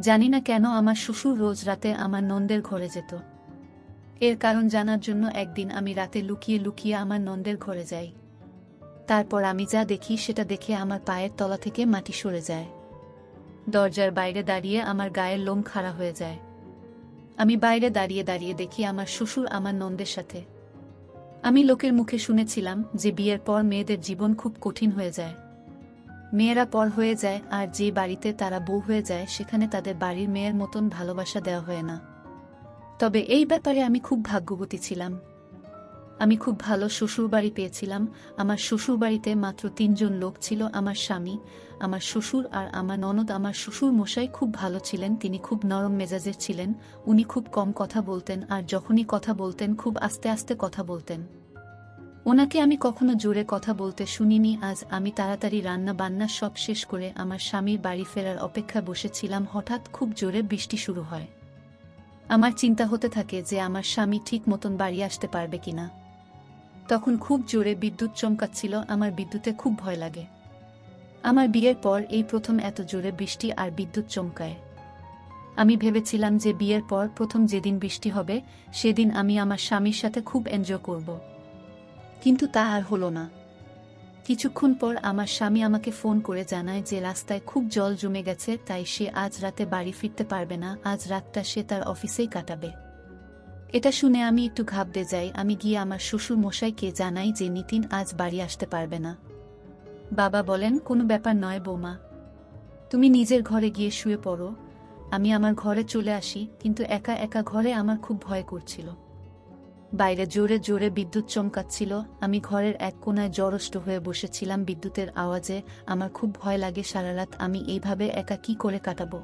জানি না কেন আমার শ্বশুর রোজ রাতে আমার নন্দের ঘরে যেত। এর কারণ জানার জন্য একদিন আমি রাতে লুকিয়ে লুকিয়ে আমার নন্দের ঘরে যাই। তারপর আমি যা দেখি সেটা দেখে আমার পায়ের তলা থেকে মাটি সরে যায়। দরজার বাইরে দাঁড়িয়ে আমার গায়ের লোম খাড়া হয়ে যায়। আমি বাইরে দাঁড়িয়ে দাঁড়িয়ে দেখি আমার শ্বশুর আমার নন্দের সাথে। আমি লোকের মুখে শুনেছিলাম যে বিয়ের পর মেয়েদের জীবন খুব কঠিন হয়ে যায়। মেয়েরা পর হয়ে যায়, আর যে বাড়িতে তারা বউ হয়ে যায়, সেখানে তাদের বাড়ির মেয়ের মতন ভালোবাসা দেওয়া হয় না। তবে এই ব্যাপারে আমি খুব ভাগ্যবতী ছিলাম। আমি খুব ভালো শ্বশুরবাড়ি পেয়েছিলাম। আমার শ্বশুরবাড়িতে মাত্র তিনজন লোক ছিল, আমার স্বামী, আমার শ্বশুর আর আমার ননদ। আমার শ্বশুর মশাই খুব ভালো ছিলেন, তিনি খুব নরম মেজাজের ছিলেন, উনি খুব কম কথা বলতেন, আর যখনই কথা বলতেন, খুব আস্তে আস্তে কথা বলতেন। ওনাকে আমি কখনো জোরে কথা বলতে শুনিনি, আজ আমি তাড়াতাড়ি রান্না বান্না সব শেষ করে আমার স্বামীর বাড়ি ফেরার অপেক্ষা বসেছিলাম, হঠাৎ খুব জোরে বৃষ্টি শুরু হয়। আমার চিন্তা হতে থাকে যে আমার স্বামী ঠিক মতন বাড়ি আসতে পারবে কিনা। তখন খুব জোরে বিদ্যুৎ চমকাচ্ছিল, আমার বিদ্যুতে খুব ভয় লাগে। আমার বিয়ের পর এই প্রথম এত জোরে বৃষ্টি আর বিদ্যুৎ চমকায়। আমি ভেবেছিলাম যে বিয়ের পর প্রথম যেদিন বৃষ্টি হবে, সেদিন আমি আমার স্বামীর সাথে খুব এনজয় করব। কিন্তু তা আর হলো না। কিছুক্ষণ পর আমার স্বামী আমাকে ফোন করে জানায় যে রাস্তায় খুব জল জমে গেছে, তাই সে আজ রাতে বাড়ি ফিরতে পারবে না, আজ রাতটা সে তার অফিসেই কাটাবে। এটা শুনে আমি একটু ঘাবড়ে যাই, আমি গিয়ে আমার শ্বশুর মশাইকে জানাই যে নিতিন আজ বাড়ি আসতে পারবে না। বাবা বলেন, কোনো ব্যাপার নয় বৌমা। তুমি নিজের ঘরে গিয়ে শুয়ে পড়ো। আমি আমার ঘরে চলে আসি, কিন্তু একা একা ঘরে আমার খুব ভয় করছিল। বাইরে জোরে জোরে বিদ্যুৎ চমকাচ্ছিল, আমি ঘরের এক কোনায় জড়ষ্ট হয়ে বসেছিলাম বিদ্যুতের আওয়াজে, আমার খুব ভয় লাগে সারা রাত আমি এইভাবে একা কি করে কাটাবো।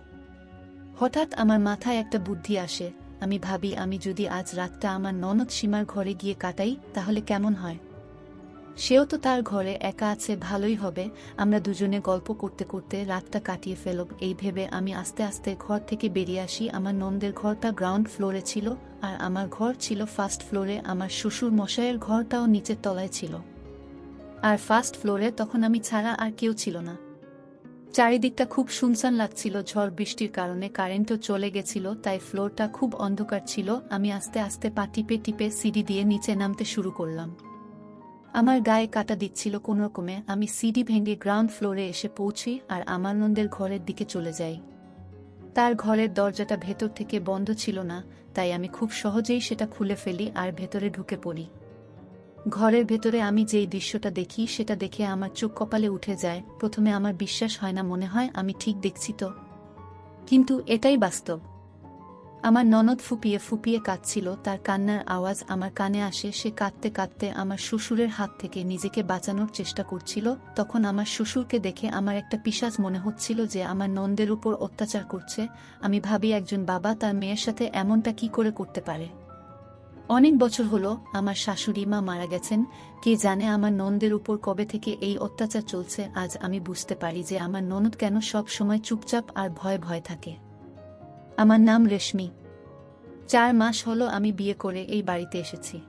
হঠাৎ আমার মাথায় একটা বুদ্ধি আসে, আমি ভাবি আমি যদি আজ রাতটা আমার ননদ সীমার ঘরে গিয়ে কাটাই, তাহলে কেমন হয়? সেও তো তার ঘরে একা আছে, ভালোই হবে। আমরা দুজনে গল্প করতে করতে রাতটা কাটিয়ে ফেলব। এই ভেবে আমি আস্তে আস্তে ঘর থেকে বেরিয়ে আসি। আমার নন্দের ঘরটা গ্রাউন্ড ফ্লোরে ছিল আর আমার ঘর ছিল ফার্স্ট ফ্লোরে। আমার শ্বশুর মশাইয়ের ঘরটাও নিচের তলায় ছিল। আর ফার্স্ট ফ্লোরে তখন আমি ছাড়া আর কেউ ছিল না। চারিদিকটা খুব শুনশান লাগছিল। ঝড় বৃষ্টির কারণে কারেন্টও চলে গেছিল, তাই ফ্লোরটা খুব অন্ধকার ছিল। আমি আস্তে আস্তে পা টিপে টিপে সিঁড়ি দিয়ে নিচে নামতে শুরু করলাম। আমার গায়ে কাটা দিচ্ছিল কোনোরকমে আমি সিডি ভেঙে গ্রাউন্ড ফ্লোরে এসে পৌঁছি আর আমার নন্দের ঘরের দিকে চলে যাই। তার ঘরের দরজাটা ভেতর থেকে বন্ধ ছিল না, তাই আমি খুব সহজেই সেটা খুলে ফেলি আর ভেতরে ঢুকে পড়ি। ঘরের ভেতরে আমি যেই দৃশ্যটা দেখি সেটা দেখে আমার চোখ কপালে উঠে যায়, প্রথমে আমার বিশ্বাস হয় না মনে হয়, আমি ঠিক দেখছি তো। কিন্তু এটাই বাস্তব। আমার ননদ ফুপিয়ে ফুপিয়ে কাঁদছিল, তার কান্নার আওয়াজ আমার কানে আসে, সে কাঁদতে কাঁদতে আমার শ্বশুরের হাত থেকে নিজেকে বাঁচানোর চেষ্টা করছিল, তখন আমার শ্বশুরকে দেখে আমার একটা পিসাজ মনে হচ্ছিল যে আমার নন্দের উপর অত্যাচার করছে, আমি ভাবি একজন বাবা তার মেয়ের সাথে এমনটা কি করে করতে পারে। অনেক বছর হলো, আমার শাশুড়ি মা মারা গেছেন, কে জানে আমার নন্দের উপর কবে থেকে এই অত্যাচার চলছে, আজ আমি বুঝতে পারি যে আমার ননদ কেন সব সময় চুপচাপ আর ভয় ভয় থাকে। আমার নাম রেশমি। চার মাস হলো আমি বিয়ে করে এই বাড়িতে এসেছি।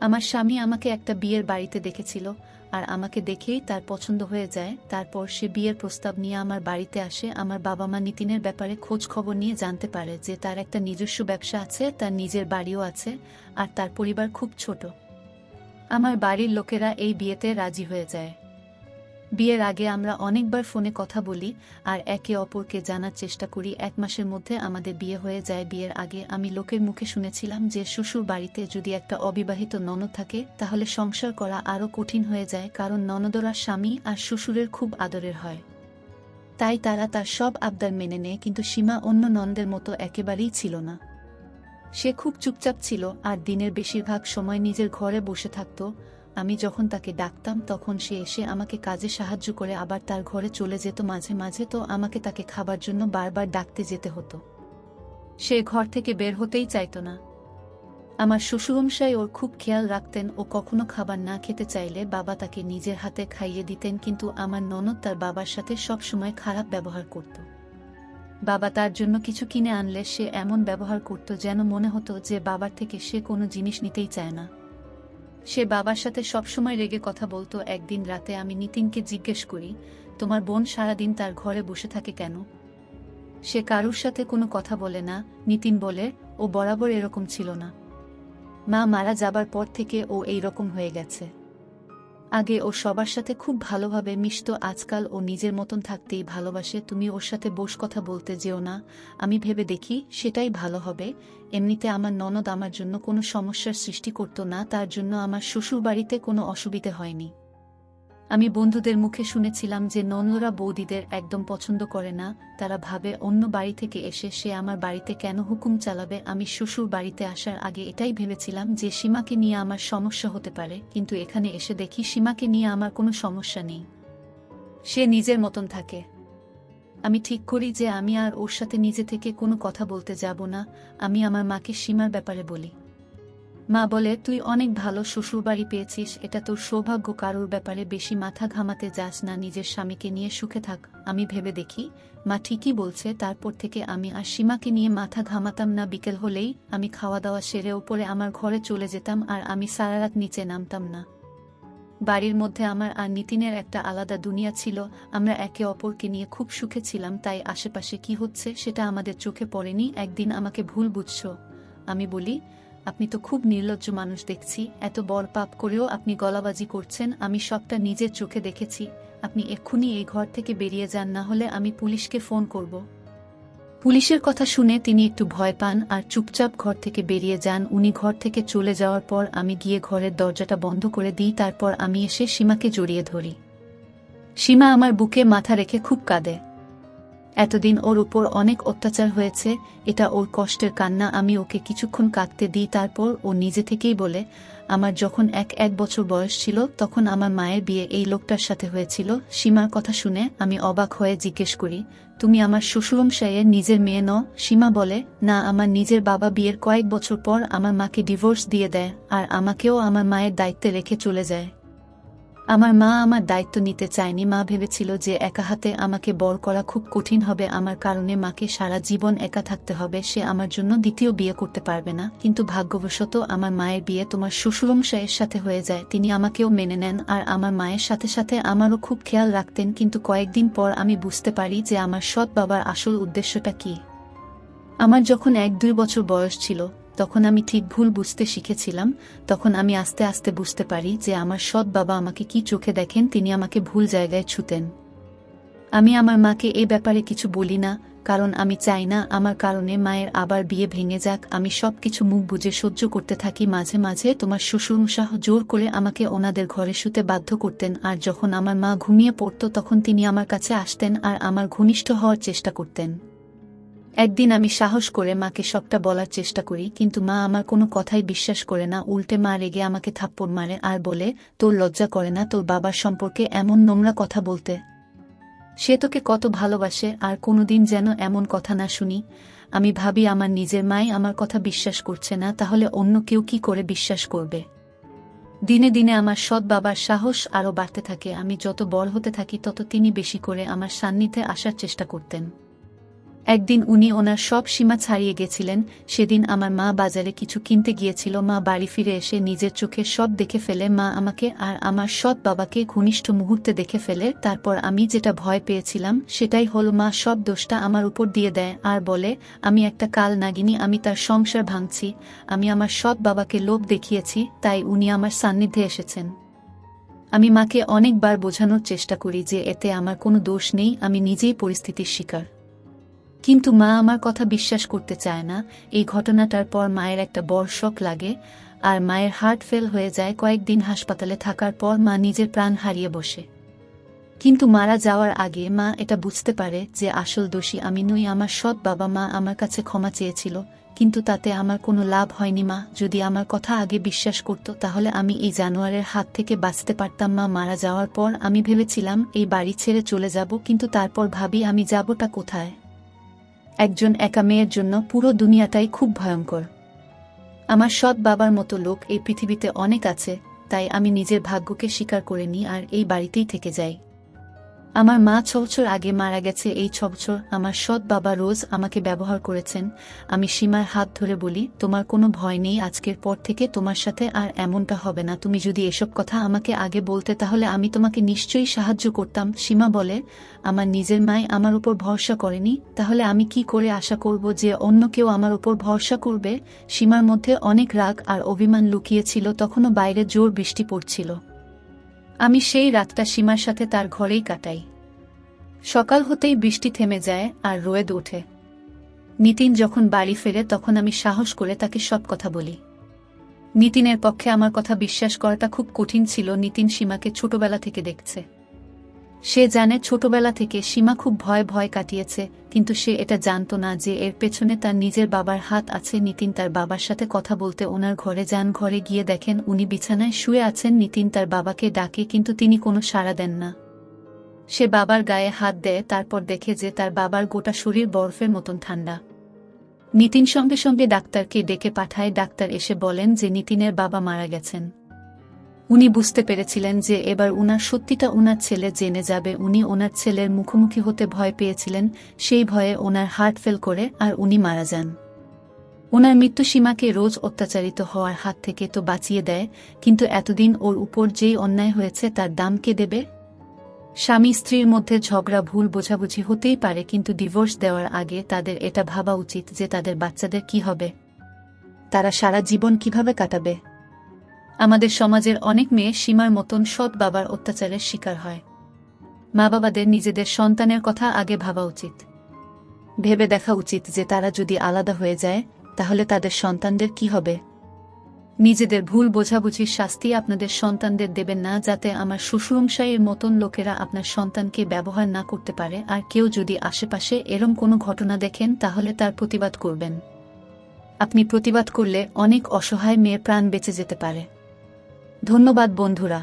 আমার স্বামী আমাকে একটা বিয়ের বাড়িতে দেখেছিল আর আমাকে দেখেই তার পছন্দ হয়ে যায়। তারপর সে বিয়ের প্রস্তাব নিয়ে আমার বাড়িতে আসে। আমার বাবা মা নিতিনের ব্যাপারে খোঁজ খবর নিয়ে জানতে পারে যে তার একটা নিজস্ব ব্যবসা আছে, তার নিজের বাড়িও আছে আর তার পরিবার খুব ছোট। আমার বাড়ির লোকেরা এই বিয়েতে রাজি হয়ে যায়। বিয়ের আগে আমরা অনেকবার ফোনে কথা বলি আর একে অপরকে জানার চেষ্টা করি। এক মাসের মধ্যে আমাদের বিয়ে হয়ে যায়। বিয়ের আগে আমি লোকের মুখে শুনেছিলাম যে শ্বশুর বাড়িতে যদি একটা অবিবাহিত ননদ থাকে, তাহলে সংসার করা আরও কঠিন হয়ে যায়, কারণ ননদরা স্বামী আর শ্বশুরের খুব আদরের হয়। তাই তারা তার সব আবদার মেনে নেয়, কিন্তু সীমা অন্য নন্দের মতো একেবারেই ছিল না। সে খুব চুপচাপ ছিল আর দিনের বেশিরভাগ সময় নিজের ঘরে বসে থাকত। আমি যখন তাকে ডাকতাম, তখন সে এসে আমাকে কাজে সাহায্য করে আবার তার ঘরে চলে যেত মাঝে মাঝে, তো আমাকে তাকে খাবার জন্য বারবার ডাকতে যেতে হতো। সে ঘর থেকে বের হতেই চাইতো না। আমার শ্বশুরমশাই ওর খুব খেয়াল রাখতেন, ও কখনো খাবার না খেতে চাইলে বাবা তাকে নিজের হাতে খাইয়ে দিতেন, কিন্তু আমার ননদ তার বাবার সাথে সব সময় খারাপ ব্যবহার করত। বাবা তার জন্য কিছু কিনে আনলে সে এমন ব্যবহার করত যেন মনে হতো যে বাবার থেকে সে কোনো জিনিস নিতেই চায় না। সে বাবার সাথে সবসময় রেগে কথা বলতো, একদিন রাতে আমি নিতিনকে জিজ্ঞেস করি, তোমার বোন সারাদিন তার ঘরে বসে থাকে কেন? সে কারুর সাথে কোনো কথা বলে না, নিতিন বলে, ও বরাবর এরকম ছিল না। মা মারা যাবার পর থেকে ও এই রকম হয়ে গেছে। আগে ও সবার সাথে খুব ভালোভাবে মিশত, আজকাল ও নিজের মতন থাকতেই ভালোবাসে। তুমি ওর সাথে বস কথা বলতে যেও না। আমি ভেবে দেখি সেটাই ভালো হবে। এমনিতে আমার ননদ আমার জন্য কোনো সমস্যার সৃষ্টি করত না, তার জন্য আমার শ্বশুর বাড়িতে কোনো অসুবিধে হয়নি। আমি বন্ধুদের মুখে শুনেছিলাম যে ননরা বৌদিদের একদম পছন্দ করে না, তারা ভাবে অন্য বাড়ি থেকে এসে সে আমার বাড়িতে কেন হুকুম চালাবে, আমি শ্বশুর বাড়িতে আসার আগে এটাই ভেবেছিলাম যে সীমাকে নিয়ে আমার সমস্যা হতে পারে, কিন্তু এখানে এসে দেখি সীমাকে নিয়ে আমার কোনো সমস্যা নেই। সে নিজের মতন থাকে। আমি ঠিক করি যে আমি আর ওর সাথে নিজে থেকে কোনো কথা বলতে যাব না, আমি আমার মাকে সীমার ব্যাপারে বলি। মা বলে, তুই অনেক ভালো শ্বশুরবাড়ি পেয়েছিস, এটা তোর সৌভাগ্য, কারোর ব্যাপারে বেশি মাথা ঘামাতে যাস না, নিজের স্বামীকে নিয়ে সুখে থাক। আমি ভেবে দেখি, মা ঠিকই বলছে, তারপর থেকে আমি আর সীমাকে নিয়ে মাথা ঘামাতাম না, বিকেল হলেই আমি খাওয়া দাওয়া সেরে ওপরে আমার ঘরে চলে যেতাম আর আমি সারা রাত নিচে নামতাম না। বাড়ির মধ্যে আমার আর নিতিনের একটা আলাদা দুনিয়া ছিল, আমরা একে অপরকে নিয়ে খুব সুখে ছিলাম, তাই আশেপাশে কি হচ্ছে সেটা আমাদের চোখে পড়েনি, একদিন আমাকে ভুল বুঝছ। আমি বলি আপনি তো খুব নির্লজ্জ মানুষ দেখছি, এত বড় পাপ করেও আপনি গলাবাজি করছেন, আমি সবটা নিজের চোখে দেখেছি, আপনি এক্ষুনি এই ঘর থেকে বেরিয়ে যান, না হলে আমি পুলিশকে ফোন করব। পুলিশের কথা শুনে তিনি একটু ভয় পান আর চুপচাপ ঘর থেকে বেরিয়ে যান, উনি ঘর থেকে চলে যাওয়ার পর আমি গিয়ে ঘরের দরজাটা বন্ধ করে দিই, তারপর আমি এসে সীমাকে জড়িয়ে ধরি। সীমা আমার বুকে মাথা রেখে খুব কাঁদে। এতদিন ওর উপর অনেক অত্যাচার হয়েছে, এটা ওর কষ্টের কান্না, আমি ওকে কিছুক্ষণ কাঁদতে দিই, তারপর ও নিজে থেকেই বলে, আমার যখন এক এক বছর বয়স ছিল, তখন আমার মায়ের বিয়ে এই লোকটার সাথে হয়েছিল। সীমার কথা শুনে আমি অবাক হয়ে জিজ্ঞেস করি, তুমি আমার শ্বশুরমশাইয়ের নিজের মেয়ে ন সীমা বলে, না, আমার নিজের বাবা বিয়ের কয়েক বছর পর আমার মাকে ডিভোর্স দিয়ে দেয়, আর আমাকেও আমার মায়ের দায়িত্বে রেখে চলে যায়। আমার মা আমার দায়িত্ব নিতে চায়নি। মা ভেবেছিল যে একা হাতে আমাকে বড় করা খুব কঠিন হবে। আমার কারণে মাকে সারা জীবন একা থাকতে হবে। সে আমার জন্য দ্বিতীয় বিয়ে করতে পারবে না। কিন্তু ভাগ্যবশত আমার মায়ের বিয়ে তোমার শ্বশুরমশাইয়ের সাথে হয়ে যায়। তিনি আমাকেও মেনে নেন আর আমার মায়ের সাথে সাথে আমারও খুব খেয়াল রাখতেন। কিন্তু কয়েকদিন পর আমি বুঝতে পারি যে আমার সৎ বাবার আসল উদ্দেশ্যটা কি। আমার যখন এক দুই বছর বয়স ছিল তখন আমি ঠিক ভুল বুঝতে শিখেছিলাম, তখন আমি আস্তে আস্তে বুঝতে পারি যে আমার সৎ বাবা আমাকে কি চোখে দেখেন, তিনি আমাকে ভুল জায়গায় ছুতেন। আমি আমার মাকে এ ব্যাপারে কিছু বলি না, কারণ আমি চাই না আমার কারণে মায়ের আবার বিয়ে ভেঙে যাক, আমি সব কিছু মুখ বুঝে সহ্য করতে থাকি, মাঝে মাঝে তোমার শ্বশুরমশাহ জোর করে আমাকে ওনাদের ঘরে শুতে বাধ্য করতেন, আর যখন আমার মা ঘুমিয়ে পড়ত তখন তিনি আমার কাছে আসতেন আর আমার ঘনিষ্ঠ হওয়ার চেষ্টা করতেন। একদিন আমি সাহস করে মাকে সবটা বলার চেষ্টা করি, কিন্তু মা আমার কোনো কথাই বিশ্বাস করে না, উল্টে মা রেগে আমাকে থাপ্পড় মারে আর বলে, তোর লজ্জা করে না, তোর বাবার সম্পর্কে এমন নোংরা কথা বলতে। সে তোকে কত ভালোবাসে আর কোনোদিন যেন এমন কথা না শুনি। আমি ভাবি আমার নিজের মাই আমার কথা বিশ্বাস করছে না, তাহলে অন্য কেউ কি করে বিশ্বাস করবে? দিনে দিনে আমার সৎ বাবার সাহস আরও বাড়তে থাকে। আমি যত বড় হতে থাকি, তত তিনি বেশি করে আমার সান্নিধ্যে আসার চেষ্টা করতেন। একদিন উনি ওনার সব সীমা ছাড়িয়ে গেছিলেন, সেদিন আমার মা বাজারে কিছু কিনতে গিয়েছিল, মা বাড়ি ফিরে এসে নিজের চোখে সব দেখে ফেলে, মা আমাকে আর আমার সৎ বাবাকে ঘনিষ্ঠ মুহূর্তে দেখে ফেলে, তারপর আমি যেটা ভয় পেয়েছিলাম, সেটাই হল মা সব দোষটা আমার উপর দিয়ে দেয়, আর বলে, আমি একটা কাল নাগিনী, আমি তার সংসার ভাঙছি, আমি আমার সৎ বাবাকে লোভ দেখিয়েছি, তাই উনি আমার সান্নিধ্যে এসেছেন। আমি মাকে অনেকবার বোঝানোর চেষ্টা করি যে এতে আমার কোনো দোষ নেই, আমি নিজেই পরিস্থিতির শিকার। কিন্তু মা আমার কথা বিশ্বাস করতে চায় না। এই ঘটনাটার পর মায়ের একটা বড় শক লাগে, আর মায়ের হার্ট ফেল হয়ে যায় কয়েকদিন হাসপাতালে থাকার পর মা নিজের প্রাণ হারিয়ে বসে। কিন্তু মারা যাওয়ার আগে মা এটা বুঝতে পারে যে আসল দোষী আমি নই, আমার সৎ বাবা মা আমার কাছে ক্ষমা চেয়েছিল, কিন্তু তাতে আমার কোনো লাভ হয়নি মা। যদি আমার কথা আগে বিশ্বাস করত, তাহলে আমি এই জানোয়ারের হাত থেকে বাঁচতে পারতাম মা। মারা যাওয়ার পর আমি ভেবেছিলাম, এই বাড়ি ছেড়ে চলে যাব, কিন্তু তারপর ভাবি আমি যাবটা কোথায়? একজন একা মেয়ের জন্য পুরো দুনিয়াটাই খুব ভয়ঙ্কর। আমার সৎ বাবার মতো লোক এই পৃথিবীতে অনেক আছে, তাই আমি নিজের ভাগ্যকে স্বীকার করে নিই আর এই বাড়িতেই থেকে যাই। আমার মা ছ বছর আগে মারা গেছে। এই ছ বছর আমার সৎ বাবা রোজ আমাকে ব্যবহার করেছেন। আমি সীমার হাত ধরে বলি, তোমার কোনো ভয় নেই, আজকের পর থেকে তোমার সাথে আর এমনটা হবে না। তুমি যদি এসব কথা আমাকে আগে বলতে, তাহলে আমি তোমাকে নিশ্চয়ই সাহায্য করতাম। সীমা বলে, আমার নিজের মায় আমার উপর ভরসা করেনি। তাহলে আমি কি করে আশা করব যে অন্য কেউ আমার উপর ভরসা করবে? সীমার মধ্যে অনেক রাগ আর অভিমান লুকিয়েছিল। তখনও বাইরে জোর বৃষ্টি পড়ছিল। আমি সেই রাতটা সীমার সাথে তার ঘরেই কাটাই। সকাল হতেই বৃষ্টি থেমে যায় আর রোয়েদ ওঠে। নিতিন যখন বাড়ি ফেরে তখন আমি সাহস করে তাকে সব কথা বলি। নিতিনের পক্ষে আমার কথা বিশ্বাস করাটা খুব কঠিন ছিল, নিতিন সীমাকে ছোটবেলা থেকে দেখছে। সে জানে ছোটবেলা থেকে সীমা খুব ভয় ভয় কাটিয়েছে, কিন্তু সে এটা জানতো না যে এর পেছনে তার নিজের বাবার হাত আছে। নিতিন তার বাবার সাথে কথা বলতে ওনার ঘরে যান, ঘরে গিয়ে দেখেন উনি বিছানায় শুয়ে আছেন। নিতিন তার বাবাকে ডাকে, কিন্তু তিনি কোনো সাড়া দেন না। সে বাবার গায়ে হাত দেয়, তারপর দেখে যে তার বাবার গোটা শরীর বরফের মতন ঠান্ডা। নিতিন সঙ্গে সঙ্গে ডাক্তারকে ডেকে পাঠায়। ডাক্তার এসে বলেন যে নিতিনের বাবা মারা গেছেন। উনি বুঝতে পেরেছিলেন যে এবার উনার সত্যিটা উনার ছেলে জেনে যাবে, উনি ওনার ছেলের মুখোমুখি হতে ভয় পেয়েছিলেন, সেই ভয়ে ওনার হার্ট ফেল করে আর উনি মারা যান। ওনার মৃত্যু সীমাকে রোজ অত্যাচারিত হওয়ার হাত থেকে তো বাঁচিয়ে দেয়, কিন্তু এতদিন ওর উপর যেই অন্যায় হয়েছে তার দাম কে দেবে? স্বামী স্ত্রীর মধ্যে ঝগড়া, ভুল বোঝাবুঝি হতেই পারে, কিন্তু ডিভোর্স দেওয়ার আগে তাদের এটা ভাবা উচিত যে তাদের বাচ্চাদের কি হবে? তারা সারা জীবন কীভাবে কাটাবে? আমাদের সমাজের অনেক মেয়ে সীমার মতন সৎ বাবার অত্যাচারের শিকার হয়। মা বাবাদের নিজেদের সন্তানের কথা আগে ভাবা উচিত। ভেবে দেখা উচিত যে তারা যদি আলাদা হয়ে যায়, তাহলে তাদের সন্তানদের কি হবে? নিজেদের ভুল বোঝাবুঝির শাস্তি আপনাদের সন্তানদের দেবেন না, যাতে আমার শ্বশুরমশাইয়ের মতন লোকেরা আপনার সন্তানকে ব্যবহার না করতে পারে, আর কেউ যদি আশেপাশে এরম কোনো ঘটনা দেখেন, তাহলে তার প্রতিবাদ করবেন। আপনি প্রতিবাদ করলে অনেক অসহায় মেয়ে প্রাণ বেঁচে যেতে পারে। ধন্যবাদ বন্ধুরা।